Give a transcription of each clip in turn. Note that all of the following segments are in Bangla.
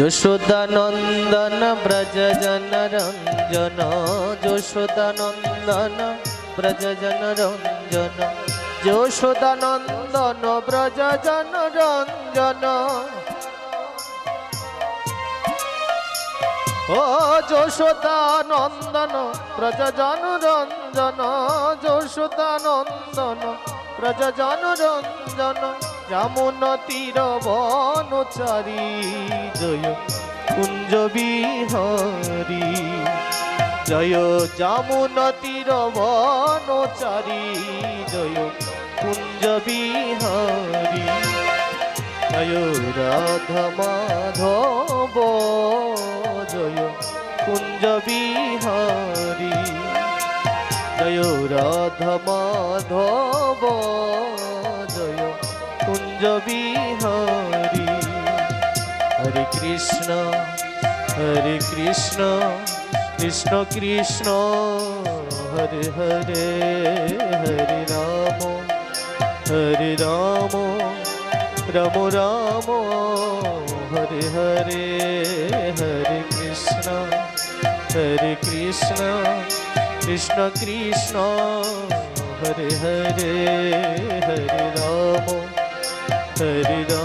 যশোদানন্দন ব্রজ জন রঞ্জন যশোদানন্দন ব্রজ জন রঞ্জন যশোদানন্দন ব্রজ জন রঞ্জন ও যশোদানন্দন ব্রজ জন রঞ্জন যশোদানন্দন ব্রজ জন রঞ্জন যমুন তীর বনচারী জয় কুঞ্জ বিহারী। জয় যমুন তীর বনচারী জয় কুঞ্জ বিহারী। জয় রাধা মাধব, জয় কুঞ্জ বিহারী। জয় রাধা মাধব কুঞ্জ বিহারী হরে কৃষ্ণ হরে কৃষ্ণ কৃষ্ণ কৃষ্ণ হরে হরে হরে রাম হরে রাম রাম রাম হরে হরে হরে কৃষ্ণ হরে কৃষ্ণ কৃষ্ণ কৃষ্ণ হরে হরে হরে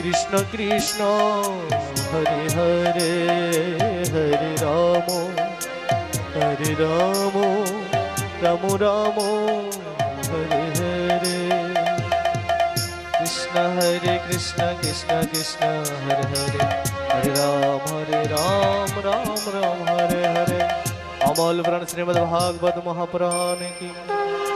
कृष्ण कृष्ण, हरे हरे हरे राम हरे राम राम राम, हरे हरे। कृष्ण हरे, कृष्ण कृष्ण कृष्ण, हरे हरे। हरे राम हरे राम राम राम, हरे हरे। अमल व्रण श्रीमद्भागवत महापुराण की।